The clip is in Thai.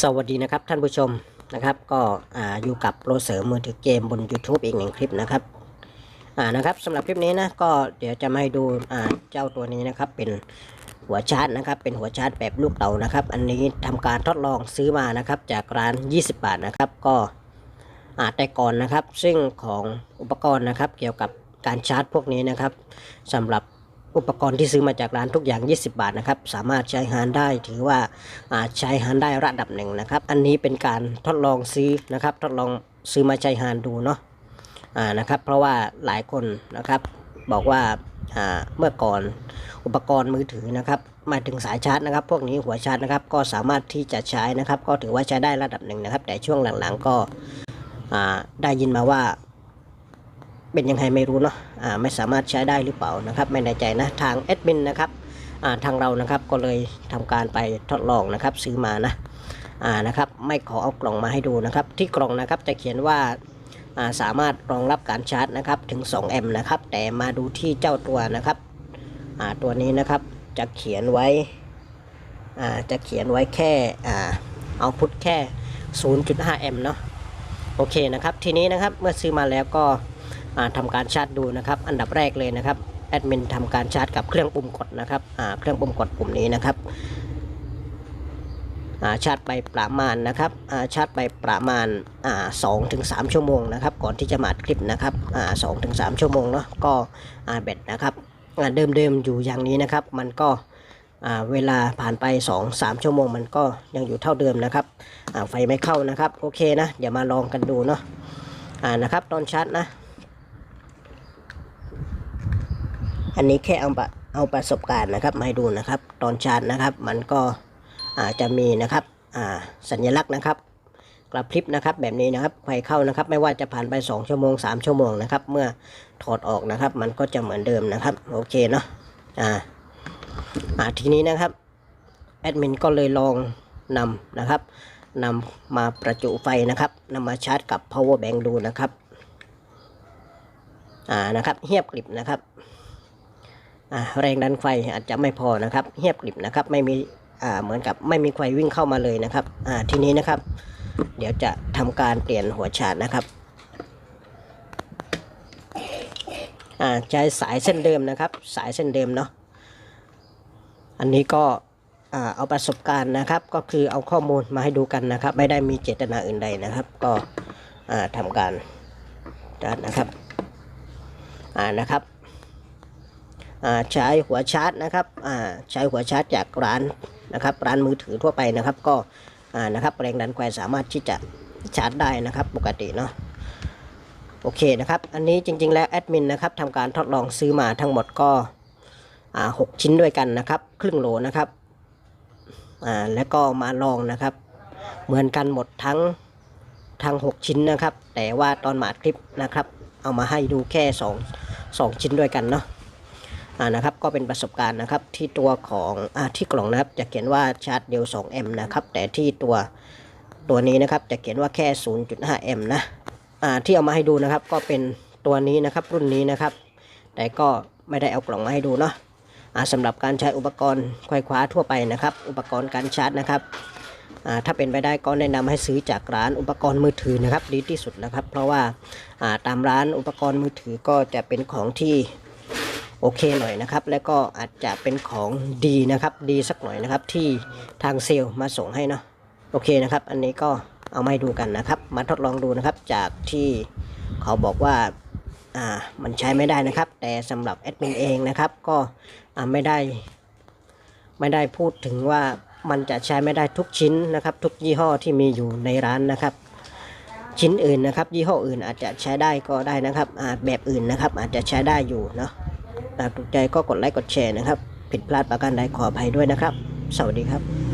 สวัสดีนะครับท่านผู้ชมนะครับก็ออยู่กับโปรเสริมมือถือเกมบน YouTube อีกหนึ่งคลิปนะครับอ่านะครับสำหรับคลิปนี้นะก็เดี๋ยวจะมาให้ดูอ่าเจ้าตัวนี้นะครับเป็นหัวชาร์จนะครับเป็นหัวชาร์จแบบลูกเต๋านะครับ อันนี้ทำการทดลองซื้อมานะครับจากร้าน 20 บาทนะครับก็อาแต่ก่อนนะครับ ซึ่งของอุปกรณ์นะครับเกี่ยวกับการชาร์จพวกนี้นะครับสำหรับ อุปกรณ์ที่ซื้อมาจากร้านทุกอย่าง 20 บาทนะครับ สามารถใช้งานได้ถือว่าใช้ฮันได้ระดับหนึ่งนะครับ อันนี้เป็นการทดลองซื้อนะครับ ทดลองซื้อมาใช้ฮานดูเนาะอ่านะครับ เพราะว่าหลายคนนะครับบอกว่าเมื่อก่อนอุปกรณ์มือถือนะครับมาถึงสายชาร์จนะครับ พวกนี้หัวชาร์จนะครับ ก็สามารถที่จะใช้นะครับ ก็ถือว่าใช้ได้ระดับหนึ่งนะครับ แต่ช่วงหลังๆก็ได้ยินมาว่า เป็นยังไงไม่รู้เนาะอ่าไม่สามารถใช้ได้หรือเปล่านะครับไม่แน่ใจนะทางแอดมินนะครับอ่าทางเรานะครับก็เลยทำการไปทดลองนะครับซื้อมานะอ่านะครับไม่ขอเอากล่องมาให้ดูนะครับ ที่กล่องนะครับจะเขียนว่าอ่าสามารถรองรับการชาร์จนะครับถึง2แอมป์นะครับแต่มาดูที่เจ้าตัวนะครับอ่าตัวนี้นะครับจะเขียนไว้อ่าจะเขียนไว้แค่อ่าเอาพุทแค่ 0.5 แอมป์เนาะโอเคนะครับ ทีนี้นะครับเมื่อซื้อมาแล้วก็ อ่าทำการชาร์จดูนะครับอันดับแรกเลยนะครับแอดมินทำการชาร์จกับเครื่องปุ่มกดนะครับเครื่องปุ่มกดปุ่มนี้นะครับชาร์จไปประมาณนะครับชาร์จไปประมาณสองถึงสามชั่วโมงนะครับ ก่อนที่จะมาดคลิปนะครับสองถึงสามชั่วโมงเนาะก็แบตนะครับเดิมๆอยู่อย่างนี้นะครับ มันก็เวลาผ่านไป 2-3 ชั่วโมง มันก็ยังอยู่เท่าเดิมนะครับไฟไม่เข้านะครับ โอเคนะ เดี๋ยวมาลองกันดูเนาะอ่านะครับ ตอนชาร์จนะ อันนี้แค่เอาปะเอาประสบการณ์นะครับมาให้ดูนะครับ ตอนชาร์จนะครับ มันก็อาจจะมีนะครับสัญลักษณ์นะครับกระพริบนะครับแบบนี้นะครับไฟเข้านะครับ ไม่ว่าจะผ่านไป 2 ชั่วโมง 3 ชั่วโมงนะครับ เมื่อถอดออกนะครับ มันก็จะเหมือนเดิมนะครับ โอเคเนาะอ่าอ่าทีนี้นะครับแอดมินก็เลยลองนำนะครับนำมาประจุไฟนะครับนำมาชาร์จกับ power bank ดูนะครับอ่านะครับเฮียบกลิบนะครับ แรงดันไฟอาจจะไม่พอนะครับเงียบกริบนะครับไม่มีเหมือนกับไม่มีไฟวิ่งเข้ามาเลยนะครับทีนี้นะครับ เดี๋ยวจะทำการเปลี่ยนหัวชาร์จนะครับใช้สายเส้นเดิมนะครับ สายเส้นเดิมเนาะอันนี้ก็เอาประสบการณ์นะครับ ก็คือเอาข้อมูลมาให้ดูกันนะครับ ไม่ได้มีเจตนาอื่นใดนะครับ ก็อ่าทำการจัดนะครับอ่านะครับ ใช้หัวชาร์จนะครับใช้หัวชาร์จจากร้านนะครับร้านมือถือทั่วไปนะครับก็นะครับแรงดันไฟสามารถที่จะชาร์จได้นะครับปกติเนาะโอเคนะครับอันนี้จริงๆแล้วแอดมินนะครับทำการทดลองซื้อมาทั้งหมดก็หกชิ้นด้วยกันนะครับ ครึ่งโลนะครับแล้วก็มาลองนะครับ เหมือนกันหมดทั้งทั้ง 6 ชิ้นนะครับ แต่ว่าตอนมาคลิปนะครับ เอามาให้ดูแค่ 2 2 ชิ้นด้วยกันเนาะ นะครับก็เป็นประสบการณ์นะครับที่ตัวของอที่กล่องนะครับจะเขียนว่าชาร์จเดียว 2M นะครับแต่ที่ตัวตัวนี้นะครับจะเขียนว่าแค่ 0.5M นะอ่าที่เอามาให้ดูนะครับก็เป็นตัวนี้นะครับรุ่นนี้นะครับ แต่ก็ไม่ได้เอากล่องมาให้ดูเนาะอ่าสำหรับการใช้อุปกรณ์ไขว้คว้าทั่วไปนะครับ อุปกรณ์การชาร์จนะครับอ่าถ้าเป็นไปได้ก็แนะนำให้ซื้อจากร้านอุปกรณ์มือถือนะครับดีที่สุดนะครับ เพราะว่าอ่าตามร้านอุปกรณ์มือถือก็จะเป็นของที่ โอเคหน่อยนะครับ แล้วก็อาจจะเป็นของดีนะครับ ดีสักหน่อยนะครับ ที่ทางเซลล์มาส่งให้เนาะโอเคนะครับ อันนี้ก็เอามาให้ดูกันนะครับ มาทดลองดูนะครับ จากที่เขาบอกว่าอ่ามันใช้ไม่ได้นะครับ แต่สำหรับแอดมินเองนะครับ ก็อ่าไม่ได้ ไม่ได้พูดถึงว่ามันจะใช้ไม่ได้ทุกชิ้นนะครับ ทุกยี่ห้อที่มีอยู่ในร้านนะครับ ชิ้นอื่นนะครับ ยี่ห้ออื่นอาจจะใช้ได้ก็ได้นะครับอ่าแบบอื่นนะครับ อาจจะใช้ได้อยู่เนาะ หากถูกใจก็กดไลค์กดแชร์นะครับ ผิดพลาดประการใดขออภัยด้วยนะครับ สวัสดีครับ